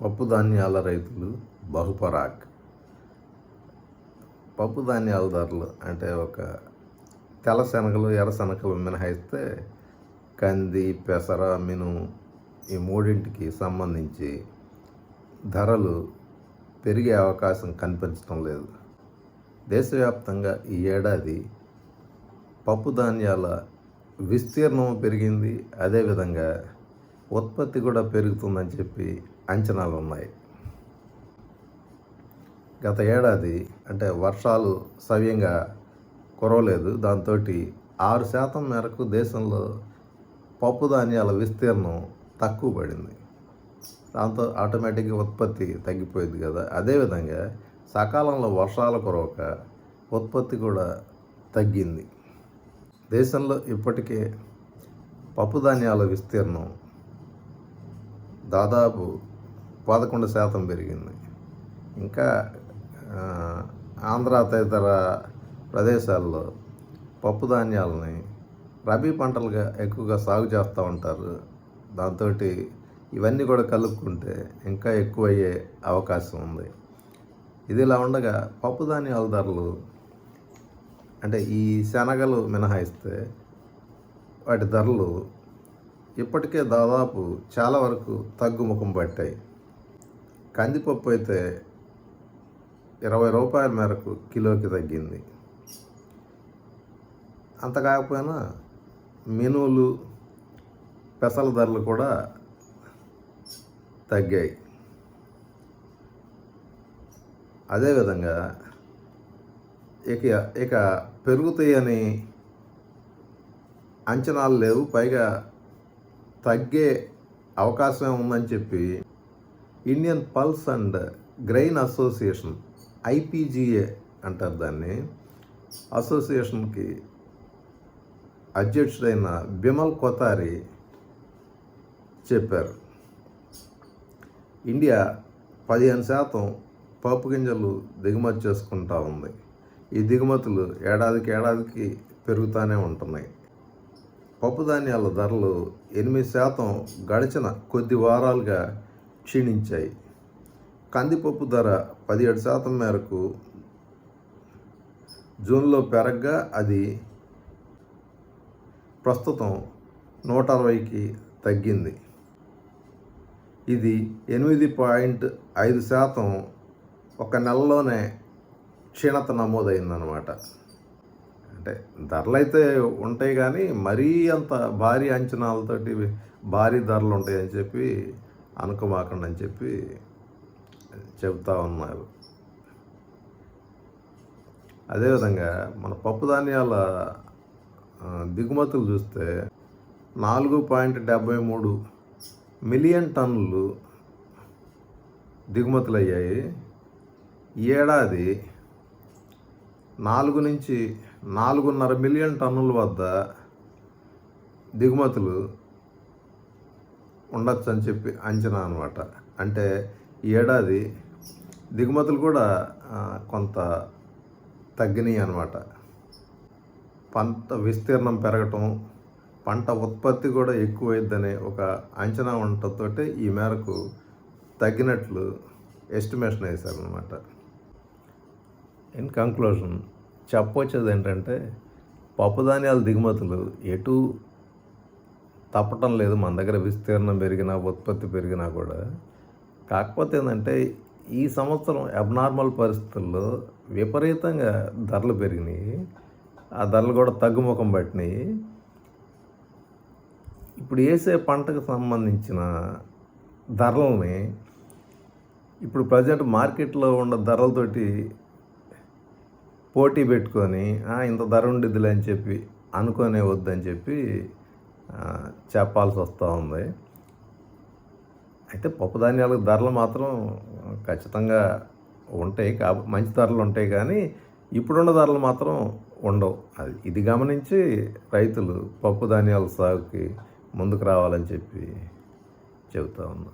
పప్పు ధాన్యాల రైతులు బహుపరాక్ పప్పు ధాన్యాల ధరలు అంటే ఒక తెల్ల శనగలు ఎర్ర శనగలు మినహాయిస్తే కంది పెసర మిను ఈ మూడింటికి సంబంధించి ధరలు పెరిగే అవకాశం కనిపించడం లేదు. దేశవ్యాప్తంగా ఈ ఏడాది పప్పు ధాన్యాల విస్తీర్ణం పెరిగింది. అదేవిధంగా ఉత్పత్తి కూడా పెరుగుతుందని చెప్పి అంచనాలు ఉన్నాయి గత ఏడాది అంటే వర్షాలు సవ్యంగా కురవలేదు. దాంతో ఆరు శాతం మేరకు దేశంలో పప్పు ధాన్యాల విస్తీర్ణం తక్కువ పడింది. దాంతో ఆటోమేటిక్గా ఉత్పత్తి తగ్గిపోయింది కదా. అదేవిధంగా సకాలంలో వర్షాల కొరవక ఉత్పత్తి కూడా తగ్గింది. దేశంలో ఇప్పటికే పప్పు ధాన్యాల విస్తీర్ణం దాదాపు పదకొండు శాతం పెరిగింది. ఇంకా ఆంధ్ర తదితర ప్రదేశాల్లో పప్పు ధాన్యాలని రబీ పంటలుగా ఎక్కువగా సాగు చేస్తూ ఉంటారు. దాంతో ఇవన్నీ కూడా కలుపుకుంటే ఇంకా ఎక్కువయ్యే అవకాశం ఉంది. ఇది ఇలా ఉండగా పప్పు ధాన్యాల ధరలు అంటే ఈ శనగలు మినహాయిస్తే వాటి ధరలు ఇప్పటికే దాదాపు చాలా వరకు తగ్గుముఖం పట్టాయి. కందిపప్పు అయితే ఇరవై రూపాయల మేరకు కిలోకి తగ్గింది. అంత కాకపోయినా మినువులు పెసల ధరలు కూడా తగ్గాయి. అదేవిధంగా ఇక ఇక పెరుగుతాయని అంచనాలు లేవు. పైగా తగ్గే అవకాశం ఉందని చెప్పి Indian pulse and grain association IPGA అంటారు దాన్ని. అసోసియేషన్కి అధ్యక్షుడైన బిమల్ కొతారి చెప్పారు. ఇండియా పదిహేను శాతం పప్పు గింజలు దిగుమతి చేసుకుంటా ఉంది. ఈ దిగుమతులు ఏడాదికి ఏడాదికి పెరుగుతూనే ఉంటున్నాయి. పప్పు ధాన్యాల ధరలు ఎనిమిది శాతం గడిచిన కొద్ది వారాలుగా క్షీణించాయి. కందిపప్పు ధర పదిహేడు శాతం మేరకు జూన్లో పెరగ్గా అది ప్రస్తుతం నూట అరవైకి తగ్గింది. ఇది ఎనిమిది పాయింట్ ఐదు శాతం ఒక నెలలోనే క్షీణత నమోదైందనమాట అంటే ధరలు అయితే ఉంటాయి కానీ మరీ అంత భారీ అంచనాలతోటి భారీ ధరలు ఉంటాయని చెప్పి అనుకోమాకండి అని చెప్పి చెబుతా ఉన్నారు. అదేవిధంగా మన పప్పు ధాన్యాల దిగుమతులు చూస్తే నాలుగు పాయింట్ డెబ్బై మూడు మిలియన్ టన్నులు దిగుమతులు అయ్యాయి. ఏడాది నాలుగు నుంచి నాలుగున్నర మిలియన్ టన్నుల వద్ద దిగుమతులు ఉండొచ్చు అని చెప్పి అంచనా అనమాట అంటే ఈ ఏడాది దిగుమతులు కూడా కొంత తగ్గినాయి అనమాట పంట విస్తీర్ణం పెరగటం పంట ఉత్పత్తి కూడా ఎక్కువైద్దనే ఒక అంచనా ఉండటంతో ఈ మేరకు తగ్గినట్లు ఎస్టిమేషన్ వేశారనమాట ఇన్ కంక్లూజన్ చెప్పొచ్చేది ఏంటంటే పప్పు ధాన్యాల దిగుమతులు ఎటు తప్పటం లేదు. మన దగ్గర విస్తీర్ణం పెరిగినా ఉత్పత్తి పెరిగినా కూడా. కాకపోతే ఏంటంటే ఈ సంవత్సరం అబ్నార్మల్ పరిస్థితుల్లో విపరీతంగా ధరలు పెరిగినాయి. ఆ ధరలు కూడా తగ్గుముఖం పట్టినాయి. ఇప్పుడు వేసే పంటకు సంబంధించిన ధరలని ఇప్పుడు ప్రజెంట్ మార్కెట్లో ఉన్న ధరలతోటి పోటీ పెట్టుకొని ఇంత ధర ఉండిద్దిలే అని చెప్పి అనుకునే వద్దని చెప్పి చెప్పాల్సి వస్తూ ఉంది. అయితే పప్పు ధాన్యాలకు ధరలు మాత్రం ఖచ్చితంగా ఉంటాయి కాబ మంచి ధరలు ఉంటాయి కానీ ఇప్పుడున్న ధరలు మాత్రం ఉండవు. అది ఇది గమనించి రైతులు పప్పు ధాన్యాల సాగుకి ముందుకు రావాలని చెప్పి చెబుతా ఉన్నా.